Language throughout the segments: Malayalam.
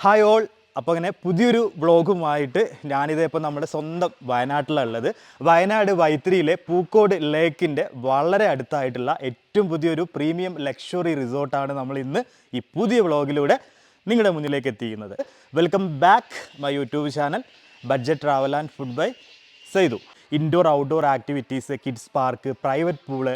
ഹായ് ഓൾ അപ്പോൾ അങ്ങനെ പുതിയൊരു വ്ളോഗുമായിട്ട് ഞാനിത് ഇപ്പോൾ നമ്മുടെ സ്വന്തം വയനാട്ടിലുള്ളത്. വയനാട് വൈത്തിരിയിലെ പൂക്കോട് ലേക്കിന്റെ വളരെ അടുത്തായിട്ടുള്ള ഏറ്റവും പുതിയൊരു പ്രീമിയം ലക്ഷറി റിസോർട്ടാണ് നമ്മൾ ഇന്ന് ഈ പുതിയ വ്ളോഗിലൂടെ നിങ്ങളുടെ മുന്നിലേക്ക് എത്തിക്കുന്നത്. Welcome back my YouTube channel budget travel and food by Saithu indoor outdoor activities kids park private pool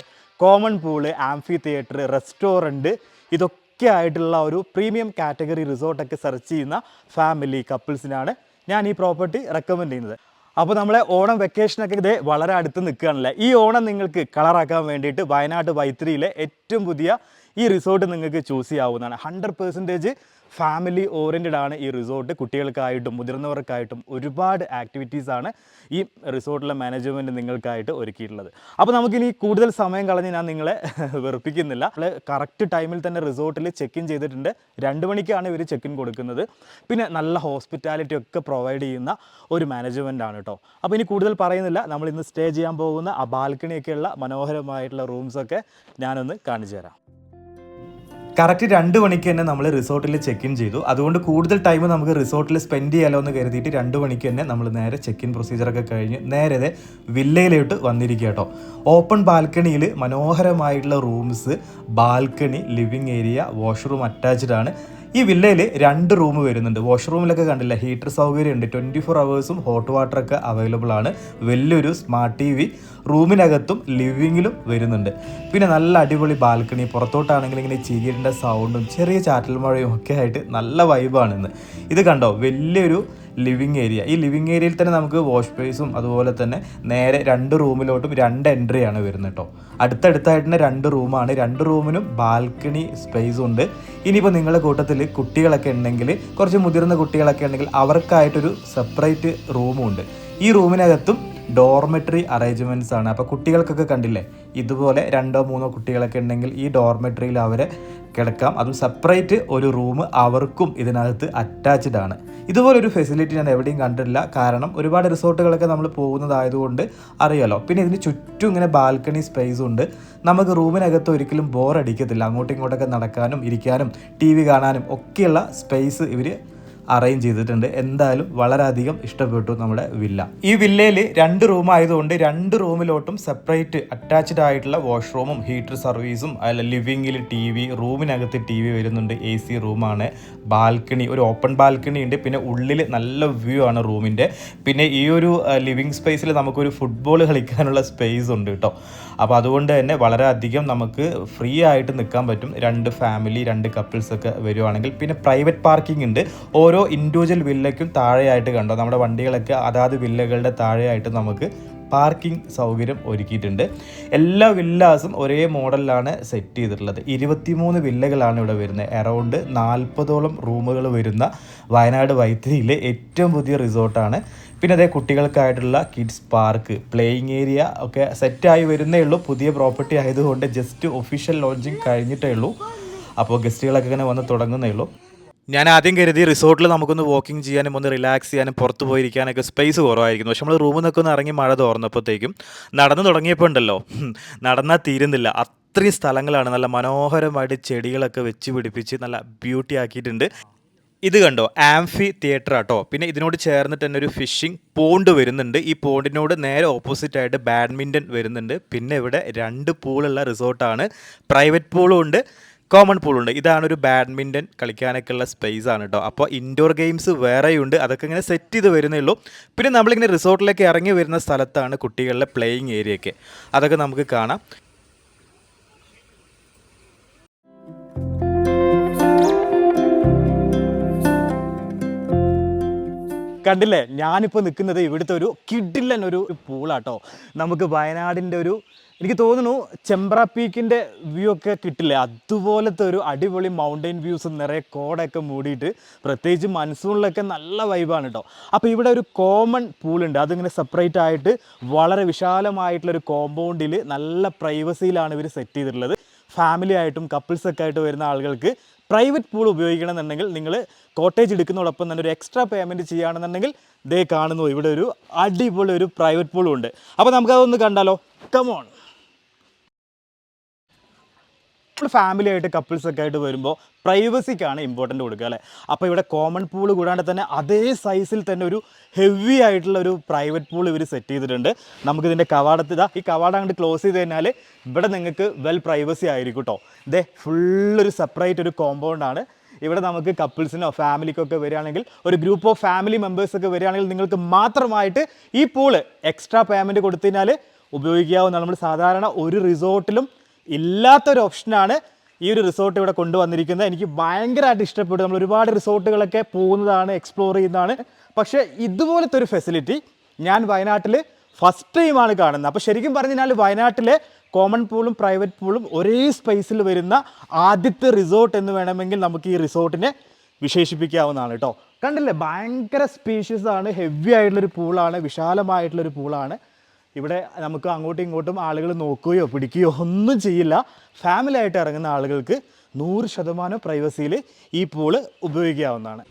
common pool amphitheatre restaurant ഇതൊക്കെ ആയിട്ടുള്ള ഒരു പ്രീമിയം കാറ്റഗറി റിസോർട്ടൊക്കെ സെർച്ച് ചെയ്യുന്ന ഫാമിലി കപ്പിൾസിനാണ് ഞാൻ ഈ പ്രോപ്പർട്ടി റെക്കമെൻഡ് ചെയ്യുന്നത്. അപ്പോൾ നമ്മളെ ഓണം വെക്കേഷനൊക്കെ ഇതേ വളരെ അടുത്ത് നിൽക്കുകയാണല്ലേ? ഈ ഓണം നിങ്ങൾക്ക് കളറാക്കാൻ വേണ്ടിയിട്ട് വയനാട് വൈത്തിരിയിലെ ഏറ്റവും പുതിയ ഈ റിസോർട്ട് നിങ്ങൾക്ക് ചൂസ് ചെയ്യാവുന്നതാണ്. ഹൺഡ്രഡ് പെർസെന്റേജ് ഫാമിലി ഓറിയന്റഡ് ആണ് ഈ റിസോർട്ട് കുട്ടികൾക്കായിട്ടും മുതിർന്നവർക്കായിട്ടും ഒരുപാട് ആക്ടിവിറ്റീസാണ് ഈ റിസോർട്ടിലെ മാനേജ്മെന്റ് നിങ്ങൾക്കായിട്ട് ഒരുക്കിയിട്ടുള്ളത്. അപ്പോൾ നമുക്കിനി കൂടുതൽ സമയം കളഞ്ഞ് ഞാൻ നിങ്ങളെ വെറുപ്പിക്കുന്നില്ല. കറക്റ്റ് ടൈമിൽ തന്നെ റിസോർട്ടിൽ ചെക്ക് ഇൻ ചെയ്തിട്ടുണ്ട്. രണ്ട് മണിക്കാണ് ഇവർ ചെക്ക് ഇൻ കൊടുക്കുന്നത്. പിന്നെ നല്ല ഹോസ്പിറ്റാലിറ്റി ഒക്കെ പ്രൊവൈഡ് ചെയ്യുന്ന ഒരു മാനേജ്മെന്റ് ആണ് കേട്ടോ അപ്പോൾ ഇനി കൂടുതൽ പറയുന്നില്ല. നമ്മൾ ഇന്ന് സ്റ്റേ ചെയ്യാൻ പോകുന്ന ആ ബാൽക്കണിയൊക്കെയുള്ള മനോഹരമായിട്ടുള്ള റൂംസൊക്കെ ഞാനൊന്ന് കാണിച്ചു തരാം. കറക്റ്റ് രണ്ട് മണിക്ക് തന്നെ നമ്മൾ റിസോർട്ടിൽ ചെക്ക് ഇൻ ചെയ്തു. അതുകൊണ്ട് കൂടുതൽ ടൈം നമുക്ക് റിസോർട്ടിൽ സ്പെൻഡ് ചെയ്യാലോ എന്ന് കരുതിയിട്ട് രണ്ട് മണിക്ക് തന്നെ നമ്മൾ നേരെ ചെക്ക് ഇൻ പ്രൊസീജിയറൊക്കെ കഴിഞ്ഞ് നേരെ വില്ലയിലോട്ട് വന്നിരിക്കുക കേട്ടോ. ഓപ്പൺ ബാൽക്കണിയിൽ മനോഹരമായിട്ടുള്ള rooms balcony living area washroom attached ആണ്. ഈ വില്ലയിൽ രണ്ട് റൂം വരുന്നുണ്ട്. വാഷ്റൂമിലൊക്കെ കണ്ടില്ല? ഹീറ്റർ സൗകര്യം ഉണ്ട് ട്വന്റി ഫോർ അവേഴ്സും ഹോട്ട് വാട്ടറൊക്കെ അവൈലബിൾ ആണ്. വലിയൊരു സ്മാർട്ട് ടി വി റൂമിനകത്തും ലിവിങ്ങിലും വരുന്നുണ്ട്. പിന്നെ നല്ല അടിപൊളി ബാൽക്കണി പുറത്തോട്ടാണെങ്കിൽ ഇങ്ങനെ ചീരിന്റെ സൗണ്ടും ചെറിയ ചാറ്റൽ മഴയും ഒക്കെ ആയിട്ട് നല്ല വൈബാണ് ഇന്ന്. ഇത് കണ്ടോ? വലിയൊരു ലിവിങ് ഏരിയ ഈ ലിവിങ് ഏരിയയിൽ തന്നെ നമുക്ക് വാഷ് സ്പേസും അതുപോലെ തന്നെ നേരെ രണ്ട് റൂമിലോട്ടും രണ്ട് എൻട്രി ആണ് വരുന്നത് കേട്ടോ അടുത്തടുത്തായിട്ട് തന്നെ രണ്ട് റൂമാണ് രണ്ട് റൂമിനും ബാൽക്കണി സ്പേസും ഉണ്ട്. ഇനിയിപ്പോൾ നിങ്ങളുടെ കൂട്ടത്തിൽ കുട്ടികളൊക്കെ ഉണ്ടെങ്കിൽ കുറച്ച് മുതിർന്ന കുട്ടികളൊക്കെ ഉണ്ടെങ്കിൽ അവർക്കായിട്ടൊരു സെപ്പറേറ്റ് റൂമും ഉണ്ട്. ഈ റൂമിനകത്തും ഡോർമെട്രി അറേഞ്ച്മെന്റ്സ് ആണ്. അപ്പോൾ കുട്ടികൾക്കൊക്കെ കണ്ടില്ലേ? ഇതുപോലെ രണ്ടോ മൂന്നോ കുട്ടികളൊക്കെ ഉണ്ടെങ്കിൽ ഈ ഡോർമെട്രിയിൽ അവരെ കിടക്കാം. അതും സെപ്പറേറ്റ് ഒരു റൂം അവർക്കും ഇതിനകത്ത് അറ്റാച്ച്ഡ് ആണ്. ഇതുപോലൊരു ഫെസിലിറ്റി ഞാൻ എവിടെയും കണ്ടിട്ടില്ല. കാരണം ഒരുപാട് റിസോർട്ടുകളൊക്കെ നമ്മൾ പോകുന്നതായതുകൊണ്ട് അറിയാലോ. പിന്നെ ഇതിന് ചുറ്റും ഇങ്ങനെ ബാൽക്കണി സ്പേസ് ഉണ്ട്. നമുക്ക് റൂമിനകത്ത് ഒരിക്കലും ബോർ അടിക്കത്തില്ല. അങ്ങോട്ടും ഇങ്ങോട്ടൊക്കെ നടക്കാനും ഇരിക്കാനും ടി വി കാണാനും ഒക്കെയുള്ള സ്പേസ് ഇവർ അറേഞ്ച് ചെയ്തിട്ടുണ്ട്. എന്തായാലും വളരെയധികം ഇഷ്ടപ്പെട്ടു നമ്മുടെ വില്ല. ഈ വില്ലയിൽ രണ്ട് റൂം ആയതുകൊണ്ട് രണ്ട് റൂമിലോട്ടും സെപ്പറേറ്റ് അറ്റാച്ച്ഡ് ആയിട്ടുള്ള വാഷ്റൂമും ഹീറ്റർ സർവീസും അല്ല ലിവിങ്ങിൽ ടി വി റൂമിനകത്ത് ടി വി വരുന്നുണ്ട്. എ സി റൂമാണ് ബാൽക്കണി ഒരു ഓപ്പൺ ബാൽക്കണി ഉണ്ട്. പിന്നെ ഉള്ളിൽ നല്ല വ്യൂ ആണ് റൂമിന്റെ പിന്നെ ഈ ഒരു ലിവിങ് സ്പേസിൽ നമുക്കൊരു ഫുട്ബോൾ കളിക്കാനുള്ള സ്പേസ് ഉണ്ട് കേട്ടോ അപ്പോൾ അതുകൊണ്ട് തന്നെ വളരെയധികം നമുക്ക് ഫ്രീ ആയിട്ട് നിൽക്കാൻ പറ്റും. രണ്ട് ഫാമിലി രണ്ട് കപ്പിൾസ് ഒക്കെ വരുവാണെങ്കിൽ. പിന്നെ പ്രൈവറ്റ് പാർക്കിംഗ് ഉണ്ട്. ഓരോ ഇൻഡിവിജ്വൽ വില്ലയ്ക്കും താഴെയായിട്ട് കണ്ടോ? നമ്മുടെ വണ്ടികളൊക്കെ അതാത് വില്ലകളുടെ താഴെയായിട്ട് നമുക്ക് പാർക്കിംഗ് സൗകര്യം ഒരുക്കിയിട്ടുണ്ട്. എല്ലാ വില്ലാസും ഒരേ മോഡലിലാണ് സെറ്റ് ചെയ്തിട്ടുള്ളത്. ഇരുപത്തിമൂന്ന് വില്ലകളാണ് ഇവിടെ വരുന്നത്. അറൗണ്ട് നാൽപ്പതോളം റൂമുകൾ വരുന്ന വയനാട് വൈത്തിരിയിലെ ഏറ്റവും പുതിയ റിസോർട്ടാണ് പിന്നെ അതേ കുട്ടികൾക്കായിട്ടുള്ള കിഡ്സ് പാർക്ക് പ്ലേയിങ് ഏരിയ ഒക്കെ സെറ്റായി വരുന്നേ ഉള്ളൂ. പുതിയ പ്രോപ്പർട്ടി ആയതുകൊണ്ട് ജസ്റ്റ് ഒഫീഷ്യൽ ലോഞ്ചിങ് കഴിഞ്ഞിട്ടേ ഉള്ളൂ. അപ്പോൾ ഗസ്റ്റുകളൊക്കെ ഇങ്ങനെ വന്ന് തുടങ്ങുന്നേ ഉള്ളൂ. ഞാൻ ആദ്യം കരുതി റിസോർട്ടിൽ നമുക്കൊന്ന് വാക്കിംഗ് ചെയ്യാനും ഒന്ന് റിലാക്സ് ചെയ്യാനും പുറത്ത് പോയിരിക്കാനൊക്കെ സ്പേസ് കുറവായിരിക്കുന്നു. പക്ഷെ നമ്മൾ റൂമിൽ നിന്നൊക്കെ ഒന്ന് ഇറങ്ങി മഴ തോർന്നപ്പോഴത്തേക്കും നടന്നു തുടങ്ങിയപ്പോൾ ഉണ്ടല്ലോ. നടന്നാൽ തീരുന്നില്ല. അത്രയും സ്ഥലങ്ങളാണ് നല്ല മനോഹരമായിട്ട് ചെടികളൊക്കെ വെച്ച് പിടിപ്പിച്ച് നല്ല ബ്യൂട്ടി ആക്കിയിട്ടുണ്ട്. ഇത് കണ്ടോ? ആംഫി തിയേറ്റർ ആട്ടോ. പിന്നെ ഇതിനോട് ചേർന്നിട്ട് തന്നെ ഒരു ഫിഷിംഗ് പോണ്ട് വരുന്നുണ്ട്. ഈ പോണ്ടിനോട് നേരെ ഓപ്പോസിറ്റ് ആയിട്ട് ബാഡ്മിന്റൺ വരുന്നുണ്ട്. പിന്നെ ഇവിടെ രണ്ട് പൂളുള്ള റിസോർട്ടാണ് പ്രൈവറ്റ് പൂളും ഉണ്ട്. കോമൺ പൂളുണ്ട് ഇതാണ് ഒരു ബാഡ്മിന്റൺ കളിക്കാനൊക്കെ ഉള്ള സ്പേസ് ആണ് കേട്ടോ അപ്പോൾ ഇൻഡോർ ഗെയിംസ് വേറെയുണ്ട്. അതൊക്കെ ഇങ്ങനെ സെറ്റ് ചെയ്ത് വരുന്നേ ഉള്ളൂ. പിന്നെ നമ്മളിങ്ങനെ റിസോർട്ടിലേക്ക് ഇറങ്ങി വരുന്ന സ്ഥലത്താണ് കുട്ടികളുടെ പ്ലേയിങ് ഏരിയയൊക്കെ അതൊക്കെ നമുക്ക് കാണാം. കണ്ടില്ലേ? ഞാനിപ്പോൾ നിൽക്കുന്നത് ഇവിടുത്തെ ഒരു കിഡില്ലൻ ഒരു പൂളാട്ടോ. നമുക്ക് വയനാടിന്റെ ഒരു എനിക്ക് തോന്നുന്നു ചെമ്പ്ര പീക്കിന്റെ വ്യൂ ഒക്കെ കിട്ടില്ലേ? അതുപോലത്തെ ഒരു അടിപൊളി മൗണ്ടൈൻ വ്യൂസ് നിറയെ കോടൊക്കെ മൂടിയിട്ട് പ്രത്യേകിച്ച് മൺസൂണിലൊക്കെ നല്ല വൈബാണ് കേട്ടോ അപ്പോൾ ഇവിടെ ഒരു കോമൺ പൂളുണ്ട്. അതിങ്ങനെ സെപ്പറേറ്റ് ആയിട്ട് വളരെ വിശാലമായിട്ടുള്ള ഒരു കോമ്പൗണ്ടിൽ നല്ല പ്രൈവസിയിലാണ് ഇവർ സെറ്റ് ചെയ്തിട്ടുള്ളത്. ഫാമിലി ആയിട്ടും കപ്പിൾസൊക്കെ ആയിട്ട് വരുന്ന ആളുകൾക്ക് പ്രൈവറ്റ് പൂൾ ഉപയോഗിക്കണമെന്നുണ്ടെങ്കിൽ നിങ്ങൾ കോട്ടേജ് എടുക്കുന്നതോടൊപ്പം തന്നെ ഒരു എക്സ്ട്രാ പേയ്മെന്റ് ചെയ്യുകയാണെന്നുണ്ടെങ്കിൽ ദേ കാണുന്നു ഇവിടെ ഒരു അടിപൊളി ഒരു പ്രൈവറ്റ് പൂളും ഉണ്ട്. അപ്പോൾ നമുക്കതൊന്ന് കണ്ടാലോ? കമോൺ നമ്മൾ ഫാമിലി ആയിട്ട് കപ്പിൾസ് ഒക്കെ ആയിട്ട് വരുമ്പോൾ പ്രൈവസിക്കാണ് ഇമ്പോർട്ടന്റ് കൊടുക്കുക അല്ലേ? അപ്പോൾ ഇവിടെ കോമൺ പൂൾ കൂടാണ്ട് തന്നെ അതേ സൈസിൽ തന്നെ ഒരു ഹെവി ആയിട്ടുള്ള ഒരു പ്രൈവറ്റ് പൂൾ ഇവർ സെറ്റ് ചെയ്തിട്ടുണ്ട്. നമുക്കിതിന്റെ കവാടത്ത് ഇതാ ഈ കവാടം അങ്ങോട്ട് ക്ലോസ് ചെയ്ത് കഴിഞ്ഞാൽ ഇവിടെ നിങ്ങൾക്ക് വെൽ പ്രൈവസി ആയിരിക്കും കേട്ടോ ഇതേ ഫുള്ളൊരു സെപ്പറേറ്റ് ഒരു കോമ്പൗണ്ടാണ് ഇവിടെ നമുക്ക് കപ്പിൾസിനോ ഫാമിലിക്കൊക്കെ വരികയാണെങ്കിൽ ഒരു ഗ്രൂപ്പ് ഓഫ് ഫാമിലി മെമ്പേഴ്സ് ഒക്കെ വരികയാണെങ്കിൽ നിങ്ങൾക്ക് മാത്രമായിട്ട് ഈ പൂൾ എക്സ്ട്രാ പേയ്മെന്റ് കൊടുത്തു കഴിഞ്ഞാൽ ഉപയോഗിക്കാവുന്നതാണ്. നമ്മൾ സാധാരണ ഒരു റിസോർട്ടിലും ഇല്ലാത്തൊരു ഓപ്ഷനാണ് ഈ ഒരു റിസോർട്ട് ഇവിടെ കൊണ്ടുവന്നിരിക്കുന്നത്. എനിക്ക് ഭയങ്കരമായിട്ട് ഇഷ്ടപ്പെട്ടു. നമ്മൾ ഒരുപാട് റിസോർട്ടുകളൊക്കെ പോകുന്നതാണ് എക്സ്പ്ലോർ ചെയ്യുന്നതാണ്. പക്ഷേ ഇതുപോലത്തെ ഒരു ഫെസിലിറ്റി ഞാൻ വയനാട്ടിൽ ഫസ്റ്റ് ടൈമാണ് കാണുന്നത്. അപ്പോൾ ശരിക്കും പറഞ്ഞു പറഞ്ഞാൽ വയനാട്ടിലെ കോമൺ പൂളും പ്രൈവറ്റ് പൂളും ഒരേ സ്പേസിൽ വരുന്ന ആദ്യത്തെ റിസോർട്ട് എന്ന് വേണമെങ്കിൽ നമുക്ക് ഈ റിസോർട്ടിനെ വിശേഷിപ്പിക്കാവുന്നതാണ് കേട്ടോ കണ്ടില്ലേ? ഭയങ്കര സ്പീഷ്യസ് ആണ് ഹെവി ആയിട്ടുള്ളൊരു പൂളാണ് വിശാലമായിട്ടുള്ളൊരു പൂളാണ് ഇവിടെ നമുക്ക് അങ്ങോട്ടും ഇങ്ങോട്ടും ആളുകൾ നോക്കുകയോ പിടിക്കുകയോ ഒന്നും ചെയ്യില്ല. ഫാമിലി ആയിട്ട് ഇറങ്ങുന്ന ആളുകൾക്ക് നൂറ് ശതമാനം പ്രൈവസിയിൽ ഈ പൂൾ ഉപയോഗിക്കാവുന്നതാണ്.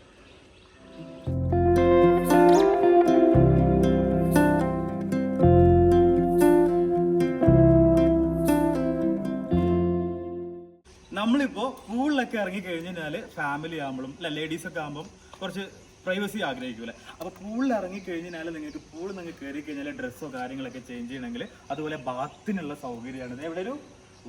നമ്മളിപ്പോൾ പൂളിലൊക്കെ ഇറങ്ങി കഴിഞ്ഞാൽ ഫാമിലി ആകുമ്പോഴും അല്ല ലേഡീസൊക്കെ ആകുമ്പം കുറച്ച് പ്രൈവസി ആഗ്രഹിക്കൂല? അപ്പോൾ പൂളിൽ ഇറങ്ങി കഴിഞ്ഞാൽ നിങ്ങൾക്ക് പൂളിൽ നിങ്ങൾ കയറി കഴിഞ്ഞാൽ ഡ്രസ്സോ കാര്യങ്ങളൊക്കെ ചേഞ്ച് ചെയ്യണമെങ്കിൽ അതുപോലെ ബാത്തിനുള്ള സൗകര്യമാണ്. ഇവിടെ ഒരു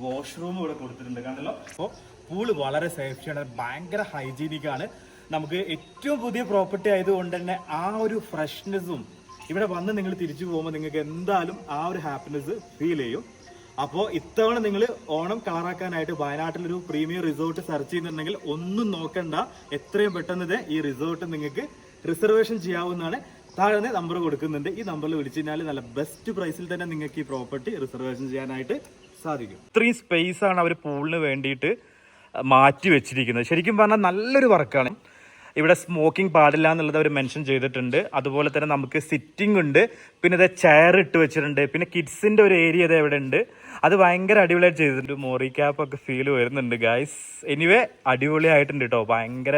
വാഷ്റൂം ഇവിടെ കൊടുത്തിട്ടുണ്ട് കണ്ടല്ലോ? അപ്പോൾ പൂൾ വളരെ സേഫ്റ്റിയാണ് ഭയങ്കര ഹൈജീനിക് ആണ്. നമുക്ക് ഏറ്റവും പുതിയ പ്രോപ്പർട്ടി ആയതുകൊണ്ട് തന്നെ ആ ഒരു ഫ്രഷ്നെസ്സും ഇവിടെ വന്ന് നിങ്ങൾ തിരിച്ചു പോകുമ്പോൾ നിങ്ങൾക്ക് എന്തായാലും ആ ഒരു ഹാപ്പിനെസ് ഫീൽ ചെയ്യും. അപ്പോൾ ഇത്തവണ നിങ്ങൾ ഓണം കളറാക്കാനായിട്ട് വയനാട്ടിലൊരു പ്രീമിയം റിസോർട്ട് സെർച്ച് ചെയ്യുന്നുണ്ടെങ്കിൽ ഒന്നും നോക്കണ്ട. എത്രയും പെട്ടെന്ന് ഈ റിസോർട്ട് നിങ്ങൾക്ക് റിസർവേഷൻ ചെയ്യാവുന്നതാണ്. താഴെ നമ്പർ കൊടുക്കുന്നുണ്ട്. ഈ നമ്പറിൽ വിളിച്ചു കഴിഞ്ഞാൽ നല്ല ബെസ്റ്റ് പ്രൈസിൽ തന്നെ നിങ്ങൾക്ക് ഈ പ്രോപ്പർട്ടി റിസർവേഷൻ ചെയ്യാനായിട്ട് സാധിക്കും. ഇത്രയും സ്പേസ് ആണ് അവർ പൂളിന് വേണ്ടിയിട്ട് മാറ്റി വെച്ചിരിക്കുന്നത്. ശരിക്കും പറഞ്ഞാൽ നല്ലൊരു വർക്കാണ് ഇവിടെ സ്മോക്കിംഗ് പാടില്ല എന്നുള്ളത് അവർ മെൻഷൻ ചെയ്തിട്ടുണ്ട്. അതുപോലെ തന്നെ നമുക്ക് സിറ്റിംഗ് ഉണ്ട്. പിന്നെ ഇത് ചെയർ ഇട്ട് വെച്ചിട്ടുണ്ട്. പിന്നെ കിഡ്സിന്റെ ഒരു ഏരിയ ഇത് എവിടെ ഉണ്ട്. അത് ഭയങ്കര അടിപൊളിയായിട്ട് ചെയ്തിട്ടുണ്ട്. മോറി ക്യാപ്പ് ഒക്കെ ഫീൽ വരുന്നുണ്ട് ഗൈസ് എനിവേ അടിപൊളിയായിട്ടുണ്ട് കേട്ടോ ഭയങ്കര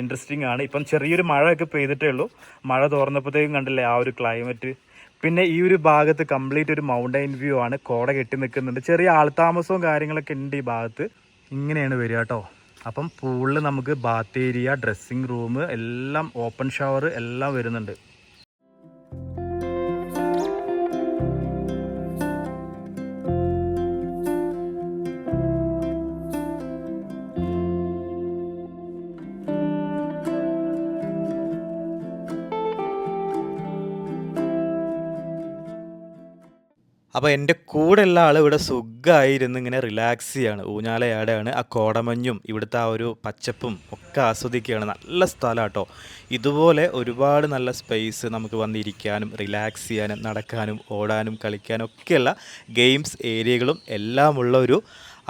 ഇൻട്രസ്റ്റിംഗ് ആണ്. ഇപ്പം ചെറിയൊരു മഴയൊക്കെ പെയ്തിട്ടേ ഉള്ളൂ. മഴ തോർന്നപ്പോഴത്തേക്കും കണ്ടില്ലേ ആ ഒരു ക്ലൈമറ്റ് പിന്നെ ഈ ഒരു ഭാഗത്ത് കംപ്ലീറ്റ് ഒരു മൗണ്ടൈൻ വ്യൂ ആണ്. കോട കെട്ടി നിൽക്കുന്നുണ്ട്. ചെറിയ ആൾതാമസവും കാര്യങ്ങളൊക്കെ ഉണ്ട് ഈ ഭാഗത്ത്. ഇങ്ങനെയാണ് വരിക കേട്ടോ അപ്പം പൂളിൽ നമുക്ക് ബാത്ത് ഏരിയ ഡ്രസ്സിങ് റൂം എല്ലാം ഓപ്പൺ ഷവർ എല്ലാം വരുന്നുണ്ട്. അപ്പോൾ എന്റെ കൂടെയുള്ള ആൾ ഇവിടെ സുഖമായിരുന്നു ഇങ്ങനെ റിലാക്സ് ചെയ്യാണ്. ഊഞ്ഞാലയാടാണ് ആ കോടമഞ്ഞും ഇവിടുത്തെ ആ ഒരു പച്ചപ്പും ഒക്കെ ആസ്വദിക്കുകയാണ്. നല്ല സ്ഥലം കേട്ടോ ഇതുപോലെ ഒരുപാട് നല്ല സ്പേസ് നമുക്ക് വന്നിരിക്കാനും റിലാക്സ് ചെയ്യാനും നടക്കാനും ഓടാനും കളിക്കാനും ഒക്കെയുള്ള ഗെയിംസ് ഏരിയകളും എല്ലാം ഉള്ള ഒരു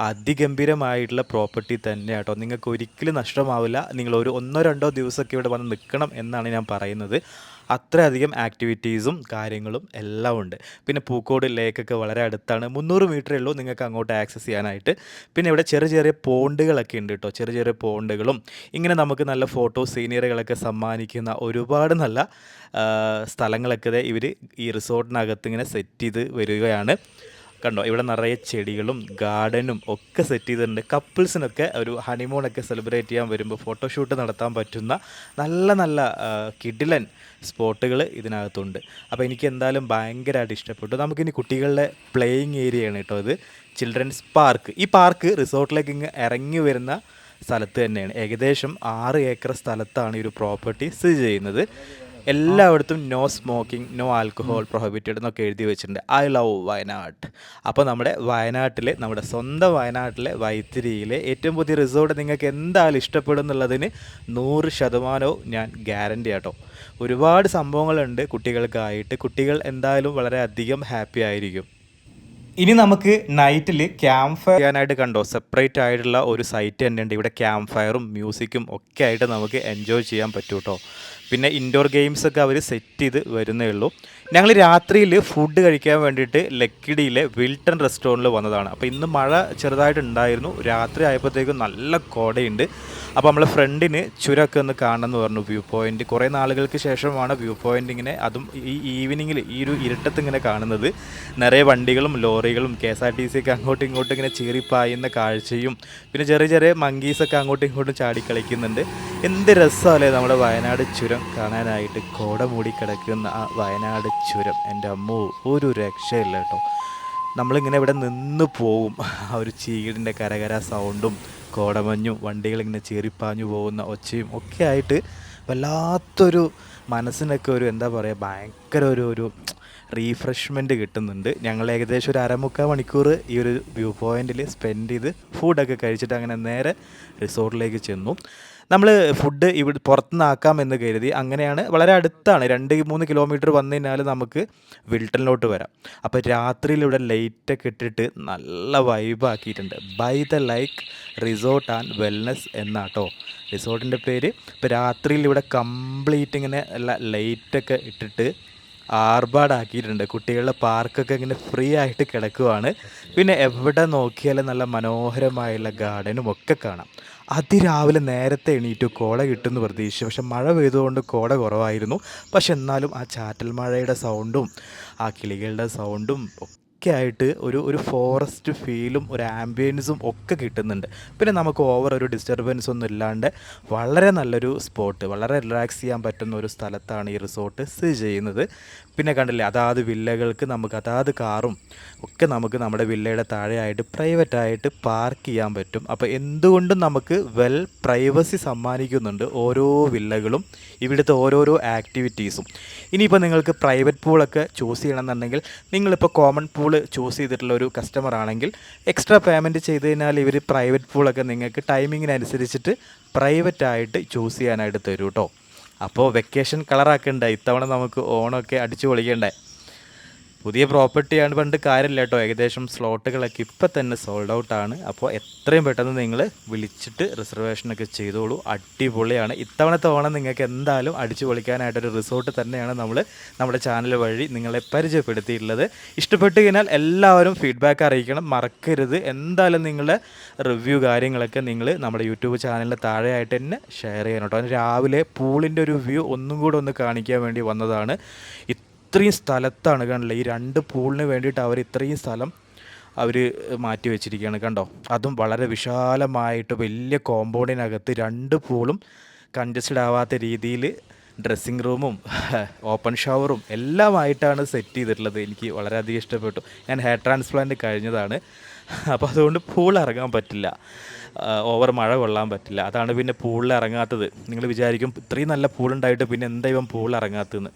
അതിഗംഭീരമായിട്ടുള്ള പ്രോപ്പർട്ടി തന്നെ കേട്ടോ നിങ്ങൾക്ക് ഒരിക്കലും നഷ്ടമാവില്ല. നിങ്ങൾ ഒരു ഒന്നോ രണ്ടോ ദിവസമൊക്കെ ഇവിടെ വന്ന് നിൽക്കണം എന്നാണ് ഞാൻ പറയുന്നത്. അത്രയധികം ആക്ടിവിറ്റീസും കാര്യങ്ങളും എല്ലാം ഉണ്ട്. പിന്നെ പൂക്കോട് ലേക്കൊക്കെ വളരെ അടുത്താണ്. മുന്നൂറ് മീറ്ററേ ഉള്ളൂ നിങ്ങൾക്ക് അങ്ങോട്ട് ആക്സസ് ചെയ്യാനായിട്ട്. പിന്നെ ഇവിടെ ചെറിയ ചെറിയ പോണ്ടുകളൊക്കെ ഉണ്ട് കേട്ടോ ചെറിയ ചെറിയ പോണ്ടുകളും ഇങ്ങനെ നമുക്ക് നല്ല ഫോട്ടോ സീനിയറുകളൊക്കെ സമ്മാനിക്കുന്ന ഒരുപാട് നല്ല സ്ഥലങ്ങളൊക്കെ ഇവർ ഈ റിസോർട്ടിനകത്ത് ഇങ്ങനെ സെറ്റ് ചെയ്ത് വരികയാണ്. കണ്ടോ ഇവിടെ നിറയെ ചെടികളും ഗാർഡനും ഒക്കെ സെറ്റ് ചെയ്തിട്ടുണ്ട്. കപ്പിൾസിനൊക്കെ ഒരു ഹണിമൂണൊക്കെ സെലിബ്രേറ്റ് ചെയ്യാൻ വരുമ്പോൾ ഫോട്ടോഷൂട്ട് നടത്താൻ പറ്റുന്ന നല്ല നല്ല കിഡിലൻ സ്പോട്ടുകൾ ഇതിനകത്തുണ്ട്. അപ്പോൾ എനിക്ക് എന്തായാലും ഭയങ്കരമായിട്ട് ഇഷ്ടപ്പെട്ടു. നമുക്കിനി കുട്ടികളുടെ പ്ലേയിങ് ആണ് കേട്ടോ ഇത്. ചിൽഡ്രൻസ് പാർക്ക് ഈ പാർക്ക് റിസോർട്ടിലേക്ക് ഇങ്ങ് ഇറങ്ങി വരുന്ന സ്ഥലത്ത് തന്നെയാണ്. ഏകദേശം ആറ് ഏക്കർ സ്ഥലത്താണ് ഈ ഒരു പ്രോപ്പർട്ടി സ്ഥിതി ചെയ്യുന്നത്. എല്ലായിടത്തും no smoking no alcohol prohibited എന്നൊക്കെ എഴുതി വെച്ചിട്ടുണ്ട്. ഐ ലവ് വയനാട് അപ്പോൾ നമ്മുടെ വയനാട്ടിലെ നമ്മുടെ സ്വന്തം വയനാട്ടിലെ വൈത്തിരിയിലെ ഏറ്റവും പുതിയ റിസോർട്ട് നിങ്ങൾക്ക് എന്തായാലും ഇഷ്ടപ്പെടും എന്നുള്ളതിന് നൂറ് ശതമാനവും ഞാൻ ഗ്യാരണ്ടി ആട്ടോ. ഒരുപാട് സംഭവങ്ങളുണ്ട് കുട്ടികൾക്കായിട്ട്. കുട്ടികൾ എന്തായാലും വളരെയധികം ഹാപ്പി ആയിരിക്കും. ഇനി നമുക്ക് നൈറ്റിൽ ക്യാമ്പ് ഫയർ ചെയ്യാനായിട്ട് കണ്ടോ? സെപ്പറേറ്റ് ആയിട്ടുള്ള ഒരു സൈറ്റ് തന്നെ ഉണ്ട് ഇവിടെ ക്യാമ്പ് ഫയറും മ്യൂസിക്കും ഒക്കെ ആയിട്ട് നമുക്ക് എൻജോയ് ചെയ്യാൻ പറ്റും കേട്ടോ പിന്നെ ഇൻഡോർ ഗെയിംസ് ഒക്കെ അവർ സെറ്റ് ചെയ്ത് വരുന്നേ ഉള്ളൂ. ഞങ്ങൾ രാത്രിയിൽ ഫുഡ് കഴിക്കാൻ വേണ്ടിയിട്ട് ലക്കിടിയിലെ വിൽട്ടൺ റെസ്റ്റോറന്റിൽ വന്നതാണ്. അപ്പോൾ ഇന്ന് മഴ ചെറുതായിട്ടുണ്ടായിരുന്നു. രാത്രി ആയപ്പോഴത്തേക്കും നല്ല കോടയുണ്ട്. അപ്പോൾ നമ്മളെ ഫ്രണ്ടിന് ചുരമൊക്കെ ഒന്ന് കാണണമെന്ന് പറഞ്ഞു വ്യൂ പോയിന്റ് കുറേ നാളുകൾക്ക് ശേഷമാണ് വ്യൂ പോയിന്റ് ഇങ്ങനെ അതും ഈ ഈവനിങ്ങിൽ ഈ ഒരു ഇരുട്ടത്ത് ഇങ്ങനെ കാണുന്നത്. നിറയെ വണ്ടികളും ലോറികളും K S R T C ഒക്കെ അങ്ങോട്ടും ഇങ്ങോട്ടും ഇങ്ങനെ ചീറിപ്പായുന്ന കാഴ്ചയും പിന്നെ ചെറിയ ചെറിയ മങ്കീസൊക്കെ അങ്ങോട്ടും ഇങ്ങോട്ടും ചാടി കളിക്കുന്നുണ്ട് എന്ത് രസമല്ലേ നമ്മുടെ വയനാട് ചുരം കാണാനായിട്ട് കോട മൂടി കിടക്കുന്ന ആ വയനാട് ചുരം. എന്റെ അമ്മോ ഒരു രക്ഷയില്ല കേട്ടോ. നമ്മളിങ്ങനെ ഇവിടെ നിന്ന് പോവും. ആ ഒരു ചീടിന്റെ കരകര സൗണ്ടും കോടമഞ്ഞും വണ്ടികളിങ്ങനെ ചീറിപ്പാഞ്ഞു പോകുന്ന ഒച്ചയും ഒക്കെ ആയിട്ട് വല്ലാത്തൊരു മനസ്സിനൊക്കെ ഒരു എന്താ പറയുക ഭയങ്കര ഒരു ഒരു റീഫ്രഷ്മെന്റ് കിട്ടുന്നുണ്ട്. ഞങ്ങൾ ഏകദേശം ഒരു അരമുക്കാൽ മണിക്കൂർ ഈ ഒരു വ്യൂ പോയിന്റിൽ സ്പെൻഡ് ചെയ്ത് ഫുഡൊക്കെ കഴിച്ചിട്ട് അങ്ങനെ നേരെ റിസോർട്ടിലേക്ക് ചെന്നു. നമ്മൾ ഫുഡ് ഇവിടെ പുറത്തുനിന്നാക്കാം എന്ന് കരുതി അങ്ങനെയാണ് വളരെ അടുത്താണ് രണ്ട് മൂന്ന് കിലോമീറ്റർ വന്നു കഴിഞ്ഞാൽ നമുക്ക് വിൽട്ടണിലോട്ട് വരാം. അപ്പോൾ രാത്രിയിൽ ഇവിടെ ലൈറ്റൊക്കെ ഇട്ടിട്ട് നല്ല വൈബാക്കിയിട്ടുണ്ട് by the like resort and wellness എന്നാട്ടോ. റിസോർട്ടിന്റെ പേര്. ഇപ്പോൾ രാത്രിയിൽ ഇവിടെ കംപ്ലീറ്റ് ഇങ്ങനെ ലൈറ്റൊക്കെ ഇട്ടിട്ട് ആർഭാടാക്കിയിട്ടുണ്ട്. കുട്ടികളുടെ പാർക്കൊക്കെ ഇങ്ങനെ ഫ്രീ ആയിട്ട് കിടക്കുവാണ്. പിന്നെ എവിടെ നോക്കിയാലും നല്ല മനോഹരമായുള്ള ഗാർഡനും ഒക്കെ കാണാം. അതിരാവിലെ നേരത്തെ എണീറ്റു കോട കിട്ടുമെന്ന് പ്രതീക്ഷിച്ചു. പക്ഷെ മഴ പെയ്തുകൊണ്ട് കോട കുറവായിരുന്നു. പക്ഷെ എന്നാലും ആ ചാറ്റൽ മഴയുടെ സൗണ്ടും ആ കിളികളുടെ സൗണ്ടും ഒക്കെ ആയിട്ട് ഒരു ഒരു ഫോറസ്റ്റ് ഫീലും ഒരു ആംബിയൻസും ഒക്കെ കിട്ടുന്നുണ്ട്. പിന്നെ നമുക്ക് ഓവർ ഒരു ഡിസ്റ്റർബൻസ് ഒന്നും ഇല്ലാണ്ട് വളരെ നല്ലൊരു സ്പോട്ട് വളരെ റിലാക്സ് ചെയ്യാൻ പറ്റുന്ന ഒരു സ്ഥലത്താണ് ഈ റിസോർട്ട് സ്ഥിതി ചെയ്യുന്നത്. പിന്നെ കണ്ടില്ലേ അതാത് വില്ലകൾക്ക് നമുക്ക് അതാത് കാറും ഒക്കെ നമുക്ക് നമ്മുടെ വില്ലയുടെ താഴെയായിട്ട് പ്രൈവറ്റായിട്ട് പാർക്ക് ചെയ്യാൻ പറ്റും. അപ്പോൾ എന്തുകൊണ്ടും നമുക്ക് വെൽ പ്രൈവസി സമ്മാനിക്കുന്നുണ്ട് ഓരോ വില്ലകളും ഇവിടുത്തെ ഓരോരോ ആക്ടിവിറ്റീസും. ഇനിയിപ്പോൾ നിങ്ങൾക്ക് പ്രൈവറ്റ് പൂളൊക്കെ ചൂസ് ചെയ്യണമെന്നുണ്ടെങ്കിൽ നിങ്ങളിപ്പോൾ കോമൺ പൂൾ ചൂസ് ചെയ്തിട്ടുള്ള ഒരു കസ്റ്റമർ ആണെങ്കിൽ എക്സ്ട്രാ പേയ്മെന്റ് ചെയ്ത് കഴിഞ്ഞാൽ ഇവർ പ്രൈവറ്റ് പൂളൊക്കെ നിങ്ങൾക്ക് ടൈമിങ്ങിനനുസരിച്ചിട്ട് പ്രൈവറ്റായിട്ട് ചൂസ് ചെയ്യാനായിട്ട് തരും കേട്ടോ അപ്പോൾ വെക്കേഷൻ കളറാക്കണ്ടേ ഇത്തവണ നമുക്ക് ഓണമൊക്കെ അടിച്ചു പൊളിക്കണ്ടേ പുതിയ പ്രോപ്പർട്ടിയാണ് പണ്ട് കാര്യമില്ല കേട്ടോ. ഏകദേശം സ്ലോട്ടുകളൊക്കെ ഇപ്പം തന്നെ സോൾഡ് ഔട്ടാണ് അപ്പോൾ എത്രയും പെട്ടെന്ന് നിങ്ങൾ വിളിച്ചിട്ട് റിസർവേഷനൊക്കെ ചെയ്തോളൂ. അടിപൊളിയാണ്. ഇത്തവണത്തെ ഓണം നിങ്ങൾക്ക് എന്തായാലും അടിച്ചു പൊളിക്കാനായിട്ടൊരു റിസോർട്ട് തന്നെയാണ് നമ്മൾ നമ്മുടെ ചാനൽ വഴി നിങ്ങളെ പരിചയപ്പെടുത്തിയിട്ടുള്ളത്. ഇഷ്ടപ്പെട്ട് കഴിഞ്ഞാൽ എല്ലാവരും ഫീഡ്ബാക്ക് അറിയിക്കണം. മറക്കരുത്. എന്തായാലും നിങ്ങളുടെ റിവ്യൂ കാര്യങ്ങളൊക്കെ നിങ്ങൾ നമ്മുടെ യൂട്യൂബ് ചാനലിന് താഴെയായിട്ട് തന്നെ ഷെയർ ചെയ്യണം കേട്ടോ. രാവിലെ പൂളിന്റെ ഒരു വ്യൂ ഒന്നും കൂടെ ഒന്ന് കാണിക്കാൻ വേണ്ടി വന്നതാണ്. ഇത്രയും സ്ഥലത്താണ് കണ്ടില്ല? ഈ രണ്ട് പൂളിന് വേണ്ടിയിട്ട് അവർ ഇത്രയും സ്ഥലം അവർ മാറ്റി വെച്ചിരിക്കുകയാണ് കണ്ടോ? അതും വളരെ വിശാലമായിട്ട് വലിയ കോമ്പൗണ്ടിനകത്ത് രണ്ട് പൂളും കൺജസ്റ്റഡ് ആവാത്ത രീതിയിൽ ഡ്രസ്സിങ് റൂമും ഓപ്പൺ ഷവറും എല്ലാമായിട്ടാണ് സെറ്റ് ചെയ്തിട്ടുള്ളത്. എനിക്ക് വളരെയധികം ഇഷ്ടപ്പെട്ടു. ഞാൻ ഹെയർ ട്രാൻസ്പ്ലാന്റ് കഴിഞ്ഞതാണ്. അപ്പോൾ അതുകൊണ്ട് പൂൾ ഇറങ്ങാൻ പറ്റില്ല. ഓവർ മഴ കൊള്ളാൻ പറ്റില്ല. അതാണ് പിന്നെ പൂളിൽ ഇറങ്ങാത്തത്. നിങ്ങൾ വിചാരിക്കും ഇത്രയും നല്ല പൂളുണ്ടായിട്ട് പിന്നെ എന്താ ഇവൻ പൂളിൽ ഇറങ്ങാത്തതെന്ന്.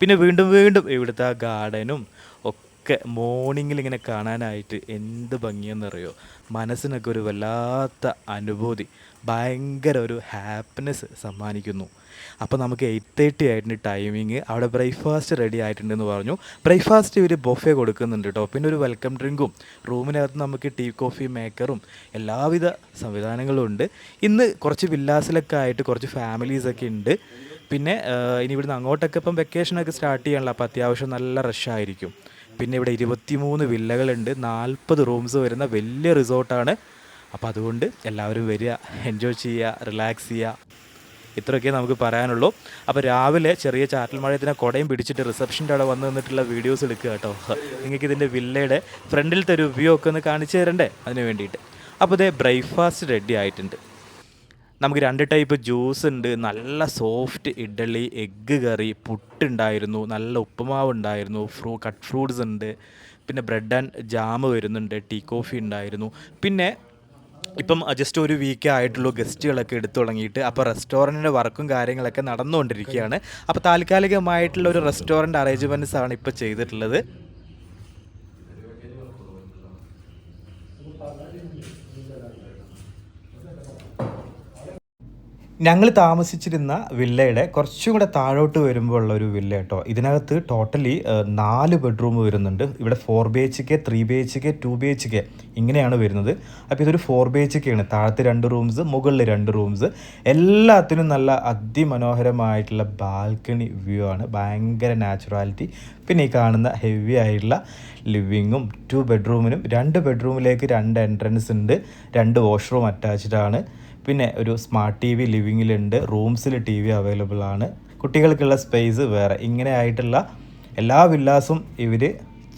പിന്നെ വീണ്ടും വീണ്ടും ഇവിടുത്തെ ആ ഗാർഡനും ഒക്കെ മോർണിംഗിൽ ഇങ്ങനെ കാണാനായിട്ട് എന്ത് ഭംഗിയെന്നറിയോ? മനസ്സിനൊക്കെ ഒരു വല്ലാത്ത അനുഭൂതി. ഭയങ്കര ഒരു ഹാപ്പിനെസ് സമ്മാനിക്കുന്നു. അപ്പോൾ നമുക്ക് എയ്റ്റ് തേർട്ടി ആയിട്ടുണ്ട് ടൈമിങ് അവിടെ ബ്രേക്ക്ഫാസ്റ്റ് റെഡി ആയിട്ടുണ്ടെന്ന് പറഞ്ഞു. ബ്രേക്ക്ഫാസ്റ്റ് ഇവർ ബൊഫെ കൊടുക്കുന്നുണ്ട് കേട്ടോ പിന്നെ ഒരു വെൽക്കം ഡ്രിങ്കും റൂമിനകത്ത് നമുക്ക് ടീ കോഫി മേക്കറും എല്ലാവിധ സംവിധാനങ്ങളും ഉണ്ട്. ഇന്ന് കുറച്ച് വില്ലാസിലൊക്കെ ആയിട്ട് കുറച്ച് ഫാമിലീസൊക്കെ ഉണ്ട്. പിന്നെ ഇനി ഇവിടുന്ന് അങ്ങോട്ടൊക്കെ ഇപ്പം വെക്കേഷനൊക്കെ സ്റ്റാർട്ട് ചെയ്യാനുള്ള അപ്പോൾ അത്യാവശ്യം നല്ല റഷായിരിക്കും പിന്നെ ഇവിടെ ഇരുപത്തിമൂന്ന് വില്ലകളുണ്ട്. നാൽപ്പത് റൂംസ് വരുന്ന വലിയ റിസോർട്ടാണ് അപ്പോൾ അതുകൊണ്ട് എല്ലാവരും വരിക എൻജോയ് ചെയ്യുക റിലാക്സ് ചെയ്യുക. ഇത്രയൊക്കെ നമുക്ക് പറയാനുള്ളൂ. അപ്പോൾ രാവിലെ ചെറിയ ചാറ്റൽ മഴയത്തിനെ കുടയും പിടിച്ചിട്ട് റിസപ്ഷന്റെ അവിടെ വന്ന് നിന്നിട്ടുള്ള വീഡിയോസ് എടുക്കുക കേട്ടോ. നിങ്ങൾക്ക് ഇതിന്റെ വില്ലയുടെ ഫ്രണ്ടിലത്തെ ഒരു വ്യൂ ഒക്കെ ഒന്ന് കാണിച്ചു തരണ്ടേ? അതിന് വേണ്ടിയിട്ട്. അപ്പോൾ ഇതേ ബ്രേക്ക്ഫാസ്റ്റ് റെഡി ആയിട്ടുണ്ട്. നമുക്ക് രണ്ട് ടൈപ്പ് ജ്യൂസ് ഉണ്ട്. നല്ല സോഫ്റ്റ് ഇഡ്ഡലി എഗ്ഗ് കറി പുട്ടുണ്ടായിരുന്നു നല്ല ഉപ്പുമാവ് ഉണ്ടായിരുന്നു. ഫ്രൂ കട്ട് ഫ്രൂട്ട്സ് ഉണ്ട്. പിന്നെ ബ്രെഡ് ആൻഡ് ജാം വരുന്നുണ്ട്. ടീ കോഫി ഉണ്ടായിരുന്നു. പിന്നെ ഇപ്പം ജസ്റ്റ് ഒരു വീക്ക് ആയിട്ടുള്ളൂ ഗസ്റ്റുകളൊക്കെ എടുത്തു തുടങ്ങിയിട്ട്. അപ്പോൾ റെസ്റ്റോറന്റിന്റെ വർക്കും കാര്യങ്ങളൊക്കെ നടന്നുകൊണ്ടിരിക്കുകയാണ്. അപ്പോൾ താൽക്കാലികമായിട്ടുള്ള ഒരു റെസ്റ്റോറന്റ് അറേഞ്ച്മെന്റ്സ് ആണ് ഇപ്പോൾ ചെയ്തിട്ടുള്ളത്. ഞങ്ങൾ താമസിച്ചിരുന്ന വില്ലയുടെ കുറച്ചും കൂടെ താഴോട്ട് വരുമ്പോൾ ഉള്ള ഒരു വില്ല കേട്ടോ. ഇതിനകത്ത് ടോട്ടലി നാല് ബെഡ്റൂം വരുന്നുണ്ട്. ഇവിടെ four B H K three B H K two B H K ഇങ്ങനെയാണ് വരുന്നത്. അപ്പോൾ ഇതൊരു ഫോർ ബി എച്ച് കെ ആണ് താഴത്തെ രണ്ട് റൂംസ് മുകളിൽ രണ്ട് റൂംസ് എല്ലാത്തിനും നല്ല അതിമനോഹരമായിട്ടുള്ള ബാൽക്കണി വ്യൂ ആണ്. ഭയങ്കര നാച്ചുറാലിറ്റി പിന്നെ ഈ കാണുന്ന ഹെവി ആയിട്ടുള്ള ലിവിങ്ങും ടു ബെഡ്റൂമിനും രണ്ട് ബെഡ്റൂമിലേക്ക് രണ്ട് എൻട്രൻസ് ഉണ്ട്. രണ്ട് വാഷ്റൂം അറ്റാച്ച്ഡ് ആണ്. പിന്നെ ഒരു സ്മാർട്ട് ടി വി ലിവിങ്ങിലുണ്ട് റൂംസിൽ ടി വി അവൈലബിൾ ആണ് കുട്ടികൾക്കുള്ള സ്പേസ് വേറെ. ഇങ്ങനെ ആയിട്ടുള്ള എല്ലാ വില്ലാസും ഇവർ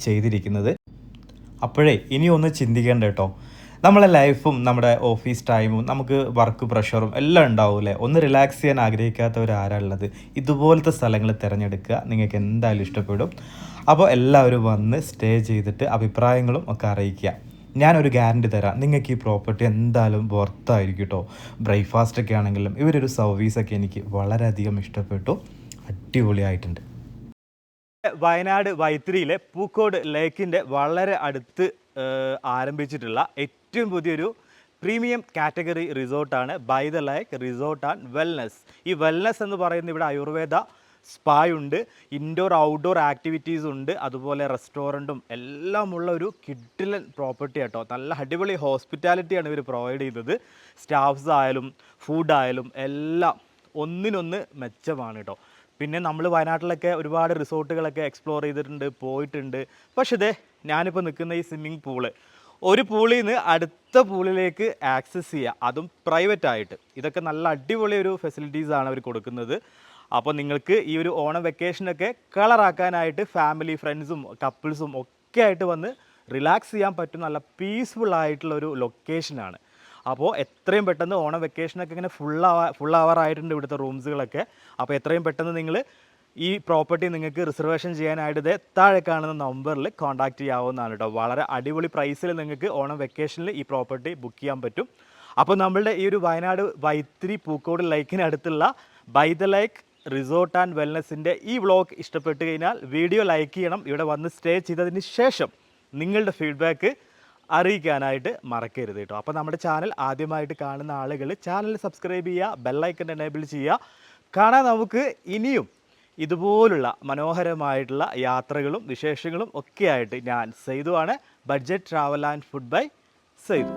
ചെയ്തിരിക്കുന്നത്. അപ്പോഴേ ഇനി ഒന്ന് ചിന്തിക്കേണ്ട കേട്ടോ. നമ്മളെ ലൈഫും നമ്മുടെ ഓഫീസ് ടൈമും നമുക്ക് വർക്ക് പ്രഷറും എല്ലാം ഉണ്ടാവില്ലേ ഒന്ന് റിലാക്സ് ചെയ്യാൻ ആഗ്രഹിക്കാത്തവർ ആരാളുള്ളത് ഇതുപോലത്തെ സ്ഥലങ്ങൾ തിരഞ്ഞെടുക്കുക നിങ്ങൾക്ക് എന്തായാലും ഇഷ്ടപ്പെടും. അപ്പോൾ എല്ലാവരും വന്ന് സ്റ്റേ ചെയ്തിട്ട് അഭിപ്രായങ്ങളും ഒക്കെ അറിയിക്കുക. ഞാനൊരു ഗ്യാരണ്ടി തരാം. നിങ്ങൾക്ക് ഈ പ്രോപ്പർട്ടി എന്തായാലും വർത്തായിരിക്കും കേട്ടോ ബ്രേക്ക്ഫാസ്റ്റ് ഒക്കെ ആണെങ്കിലും ഇവരൊരു സർവീസൊക്കെ എനിക്ക് വളരെയധികം ഇഷ്ടപ്പെട്ടു. അടിപൊളിയായിട്ടുണ്ട്. വയനാട് വൈത്തിരിയിലെ പൂക്കോട് ലേക്കിന്റെ വളരെ അടുത്ത് ആരംഭിച്ചിട്ടുള്ള ഏറ്റവും പുതിയൊരു premium category റിസോർട്ടാണ് by the lake resort and wellness. ഈ വെൽനസ് എന്ന് പറയുന്നത് ഇവിടെ ആയുർവേദ സ്പായുണ്ട് ഇൻഡോർ ഔട്ട്ഡോർ ആക്ടിവിറ്റീസ് ഉണ്ട് അതുപോലെ റെസ്റ്റോറന്റും എല്ലാമുള്ള ഒരു കിഡിലൻ പ്രോപ്പർട്ടി കേട്ടോ നല്ല അടിപൊളി ഹോസ്പിറ്റാലിറ്റിയാണ് ഇവർ പ്രൊവൈഡ് ചെയ്തത്. സ്റ്റാഫ്സ് ആയാലും ഫുഡ് ആയാലും എല്ലാം ഒന്നിനൊന്ന് മെച്ചമാണ് കേട്ടോ പിന്നെ നമ്മൾ വയനാട്ടിലൊക്കെ ഒരുപാട് റിസോർട്ടുകളൊക്കെ എക്സ്പ്ലോർ ചെയ്തിട്ടുണ്ട് പോയിട്ടുണ്ട്. പക്ഷേ ഇതേ ഞാനിപ്പോൾ നിൽക്കുന്ന ഈ സ്വിമ്മിംഗ് പൂൾ ഒരു പൂളിൽ നിന്ന് അടുത്ത പൂളിലേക്ക് ആക്സസ് ചെയ്യുക അതും പ്രൈവറ്റ് ആയിട്ട്. ഇതൊക്കെ നല്ല അടിപൊളി ഒരു ഫെസിലിറ്റീസ് ആണ് അവർ കൊടുക്കുന്നത്. അപ്പോൾ നിങ്ങൾക്ക് ഈ ഒരു ഓണം വെക്കേഷനൊക്കെ കളറാക്കാനായിട്ട് ഫാമിലി ഫ്രണ്ട്സും കപ്പിൾസും ഒക്കെ ആയിട്ട് വന്ന് റിലാക്സ് ചെയ്യാൻ പറ്റും. നല്ല പീസ്ഫുൾ ആയിട്ടുള്ള ഒരു ലൊക്കേഷനാണ് അപ്പോൾ എത്രയും പെട്ടെന്ന് ഓണം വെക്കേഷനൊക്കെ ഇങ്ങനെ ഫുൾ ആവാ ഫുൾ അവർ ആയിട്ടുണ്ട് ഇവിടുത്തെ റൂംസുകളൊക്കെ അപ്പോൾ എത്രയും പെട്ടെന്ന് നിങ്ങൾ ഈ പ്രോപ്പർട്ടി നിങ്ങൾക്ക് റിസർവേഷൻ ചെയ്യാനായിട്ട് ഇതേ താഴെ കാണുന്ന നമ്പറിൽ കോൺടാക്ട് ചെയ്യാവുന്നതാണ് കേട്ടോ വളരെ അടിപൊളി പ്രൈസിൽ നിങ്ങൾക്ക് ഓണം വെക്കേഷനിൽ ഈ പ്രോപ്പർട്ടി ബുക്ക് ചെയ്യാൻ പറ്റും. അപ്പോൾ നമ്മളുടെ ഈ ഒരു Wayanad Vythiri Pookode ലൈക്കിനടുത്തുള്ള by the lake resort and വെൽനെസ്സിന്റെ ഈ വ്ളോഗ് ഇഷ്ടപ്പെട്ട് കഴിഞ്ഞാൽ വീഡിയോ ലൈക്ക് ചെയ്യണം. ഇവിടെ വന്ന് സ്റ്റേ ചെയ്തതിന് ശേഷം നിങ്ങളുടെ ഫീഡ്ബാക്ക് അറിയിക്കാനായിട്ട് മറക്കരുത് കേട്ടോ. അപ്പോൾ നമ്മുടെ ചാനൽ ആദ്യമായിട്ട് കാണുന്ന ആളുകൾ ചാനൽ സബ്സ്ക്രൈബ് ചെയ്യുക ബെല്ലൈക്കൺ എനേബിൾ ചെയ്യുക. കാണാൻ നമുക്ക് ഇനിയും ഇതുപോലുള്ള മനോഹരമായിട്ടുള്ള യാത്രകളും വിശേഷങ്ങളും ഒക്കെയായിട്ട് ഞാൻ സെയ്തു ആണ് budget travel and food bye Saithu.